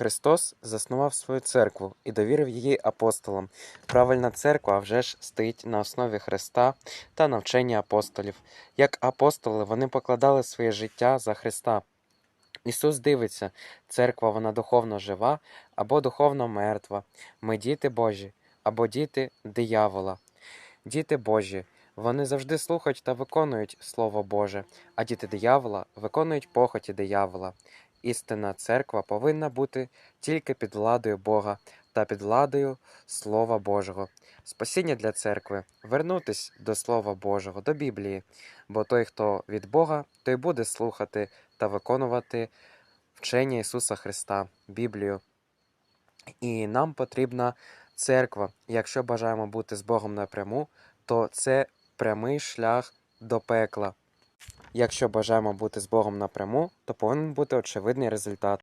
Христос заснував свою церкву і довірив її апостолам. Правильна церква вже ж стоїть на основі Христа та навчення апостолів. Як апостоли, вони покладали своє життя за Христа. Ісус дивиться, церква вона духовно жива або духовно мертва. Ми діти Божі або діти диявола. Діти Божі, вони завжди слухають та виконують Слово Боже, а діти диявола виконують похоті диявола. Істинна церква повинна бути тільки під владою Бога та під владою Слова Божого. Спасіння для церкви вернутись до Слова Божого, до Біблії, бо той, хто від Бога, той буде слухати та виконувати вчення Ісуса Христа, Біблію. І нам потрібна церква. Якщо бажаємо бути з Богом напряму, то це прямий шлях до пекла. Якщо бажаємо бути з Богом напряму, то повинен бути очевидний результат.